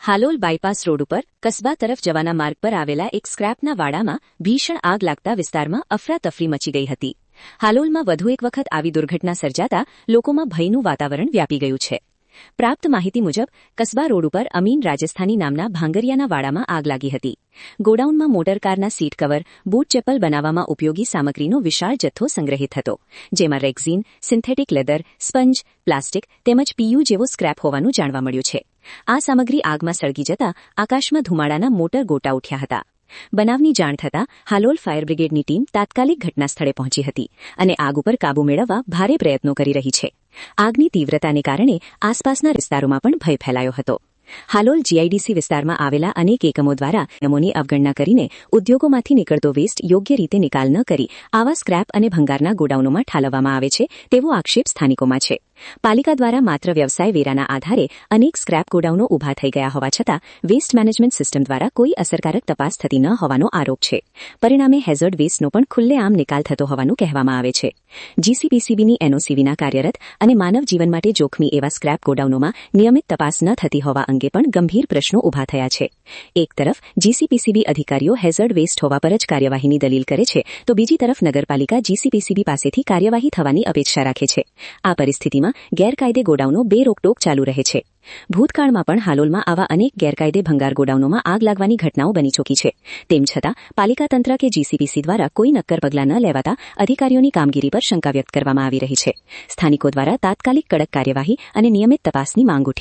Halol bypass road ઉપર કસ્બા તરફ જવાના માર્ગ પર આવેલા એક સ્ક્રેપના વાડામાં ભીષણ આગ લાગતા વિસ્તારમાં અફરાતફરી મચી ગઈ હતી. હાલોલમાં વધુ એક વખત આવી દુર્ઘટના સર્જાતા લોકોમાં ભયનું વાતાવરણ વ્યાપી ગયું છે. પ્રાપ્ત માહિતી મુજબ, કસ્બા રોડ ઉપર અમીન રાજસ્થાની નામના ભાંગરિયાના વાડામાં આગ લાગી હતી. ગોડાઉનમાં મોટર કારના સીટ કવર, બૂટ ચપ્પલ બનાવવામાં ઉપયોગી સામગ્રીનો વિશાળ જથ્થો સંગ્રહિત હતો, જેમાં rexine, synthetic leather, sponge, plastic તેમજ પીયુ જેવો સ્ક્રેપ હોવાનું જાણવા મળ્યું છે. આ સામગ્રી આગમાં સળગી જતા આકાશમાં ધુમાડાના મોટર ગોટા ઉઠ્યા હતા. બનાવની જાણ થતાં હાલોલ ફાયર બ્રિગેડની ટીમ તાત્કાલિક ઘટના સ્થળે પહોંચી હતી અને આગ ઉપર કાબુ મેળવવા ભારે પ્રયત્નો કરી રહી છે. આગની તીવ્રતાને કારણે આસપાસના વિસ્તારોમાં પણ ભય ફેલાયો હતો. હાલોલ જીઆઈડીસી વિસ્તારમાં આવેલા અનેક એકમો દ્વારા નિયમોની અવગણના કરીને ઉદ્યોગોમાંથી નીકળતો વેસ્ટ યોગ્ય રીતે નિકાલ ન કરી આવા સ્ક્રેપ અને ભંગારના ગોડાઉનોમાં ઠાલવવામાં આવે છે તેવો આક્ષેપ સ્થાનિકોમાં છે. પાલિકા દ્વારા માત્ર વ્યવસાય વેરાના આધારે અનેક સ્ક્રેપ ગોડાઉનો ઊભા થઈ ગયા હોવા છતાં, વેસ્ટ મેનેજમેન્ટ સિસ્ટમ દ્વારા કોઈ અસરકારક તપાસ થતી ન હોવાનો આરોપ છે. પરિણામે હેઝર્ડ વેસ્ટનો પણ ખુલ્લેઆમ નિકાલ થતો હોવાનું કહેવામાં આવે છે. જીસીપીસીબીની એનઓસી કાર્યરત અને માનવ જીવન માટે જોખમી એવા સ્ક્રેપ ગોડાઉનોમાં નિયમિત તપાસ ન થતી હોવા અંગે પણ ગંભીર પ્રશ્નો ઊભા થયા છે. એક તરફ, જીસીપીસીબી અધિકારીઓ હેઝર્ડ વેસ્ટ હોવા પર જ કાર્યવાહીની દલીલ કરે છે, તો બીજી તરફ નગરપાલિકા જીસીપીસીબી પાસેથી કાર્યવાહી થવાની અપેક્ષા રાખે છે. આ પરિસ્થિતિમાં ગેરકાયદે ગોડાઉનો બે રોકટોક ચાલુ રહે છે. ભૂતકાળમાં પણ હાલોલમાં આવા અનેક ગેરકાયદે ભંગાર ગોડાઉનોમાં આગ લાગવાની ઘટનાઓ બની ચૂકી છે. તેમ છતાં, પાલિકા તંત્ર કે જીસીબીસી દ્વારા કોઈ નક્કર પગલાં ન લેવાતા અધિકારીઓની કામગીરી પર શંકા વ્યક્ત કરવામાં આવી રહી છે. સ્થાનિકો દ્વારા તાત્કાલિક કડક કાર્યવાહી અને નિયમિત તપાસની માંગ ઉઠી.